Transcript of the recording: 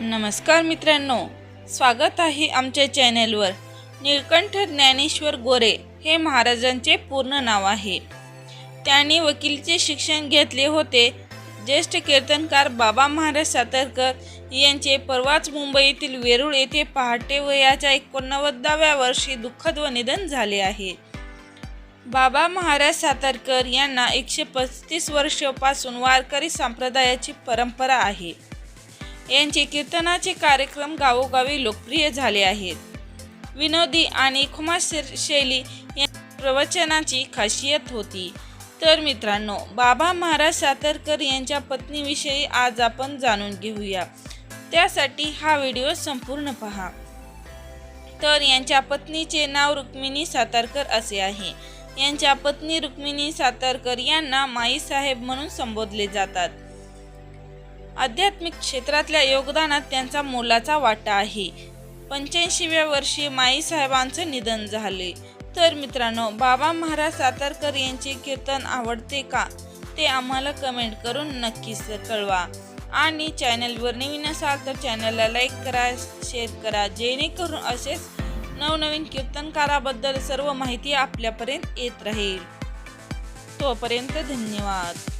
नमस्कार मित्रांनो स्वागत आहे आमच्या चॅनेलवर. निळकंठ ज्ञानेश्वर गोरे हे महाराजांचे पूर्ण नाव आहे. त्यांनी वकिलीचे शिक्षण घेतले होते. ज्येष्ठ कीर्तनकार बाबा महाराज सातारकर यांचे परवाच मुंबईतील वेरूळ येथे पहाटे वयाच्या एकोणनव्वदाव्या वर्षी दुःखद व निधन झाले आहे. बाबा महाराज सातारकर यांना एकशे पस्तीस वर्षापासून वारकरी संप्रदायाची परंपरा आहे. यांचे कीर्तनाचे कार्यक्रम गावोगावी लोकप्रिय झाले आहेत. विनोदी आणि खुमास शैली या प्रवचनाची खासियत होती. तर मित्रांनो बाबा महाराज सातारकर यांच्या पत्नीविषयी आज आपण जाणून घेऊया. त्यासाठी हा व्हिडिओ संपूर्ण पहा. तर यांच्या पत्नीचे नाव रुक्मिणी सातारकर असे आहे. यांच्या पत्नी रुक्मिणी सातारकर यांना माईसाहेब म्हणून संबोधले जातात. आध्यात्मिक क्षेत्रातल्या योगदानात त्यांचा मोलाचा वाटा आहे. पंच्याऐंशीव्या वर्षी माईसाहेबांचं निधन झाले. तर मित्रांनो बाबा महाराज सातारकर यांचे कीर्तन आवडते का? ते आम्हाला कमेंट करून नक्कीच कळवा. आणि चॅनलवर नवीन असाल तर चॅनलला लाईक करा शेअर करा जेणेकरून असेच नवनवीन कीर्तनकाराबद्दल सर्व माहिती आपल्यापर्यंत येत राहील. तोपर्यंत धन्यवाद.